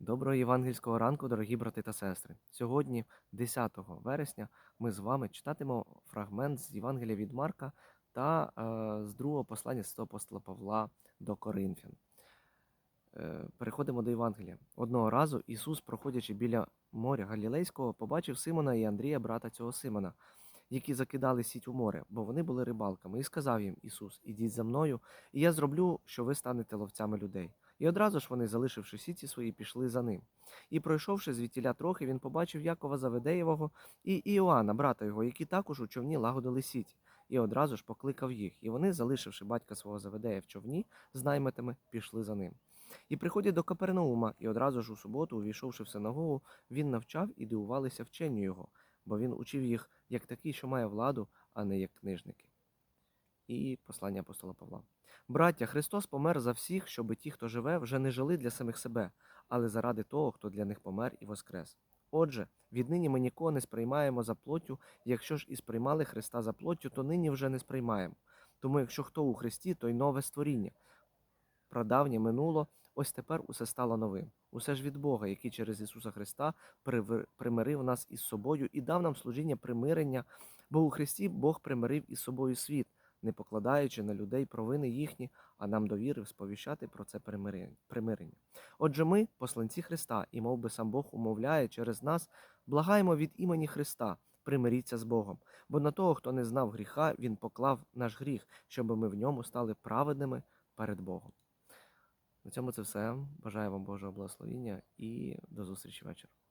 Доброго євангельського ранку, дорогі брати та сестри. Сьогодні, 10 вересня, ми з вами читатимемо фрагмент з Євангелія від Марка та е, з другого послання святого апостола Павла до Коринфян. Е, переходимо до Євангелія. Одного разу Ісус, проходячи біля моря Галілейського, побачив Симона і Андрія, брата цього Симона, які закидали сіть у море, бо вони були рибалками, і сказав їм Ісус: Ідіть за мною, і я зроблю, що ви станете ловцями людей. І одразу ж вони, залишивши сіті свої, пішли за ним. І пройшовши звідтіля трохи, він побачив Якова Заведеєвого і Іоанна, брата його, які також у човні лагодили сіті. І одразу ж покликав їх. І вони, залишивши батька свого Заведея в човні з наймитами, пішли за ним. І приходять до Капернаума, і одразу ж у суботу, увійшовши в синагогу, він навчав і дивувалися вченню його, бо він учив їх як такий, що має владу, а не як книжники. І послання апостола Павла. Браття, Христос помер за всіх, щоби ті, хто живе, вже не жили для самих себе, але заради того, хто для них помер і воскрес. Отже, віднині ми нікого не сприймаємо за плоттю, якщо ж і сприймали Христа за плоттю, то нині вже не сприймаємо. Тому якщо хто у Христі, то й нове створіння. Прадавнє минуло, ось тепер усе стало новим. Усе ж від Бога, який через Ісуса Христа примирив нас із собою і дав нам служіння примирення, бо у Христі Бог примирив із собою світ, не покладаючи на людей провини їхні, а нам довірив сповіщати про це примирення. Отже, ми, посланці Христа, і мов би сам Бог умовляє через нас, благаємо від імені Христа, примиріться з Богом, бо на того, хто не знав гріха, Він поклав наш гріх, щоб ми в ньому стали праведними перед Богом. На цьому це все. Бажаю вам Божого благословіння і до зустрічі вечора.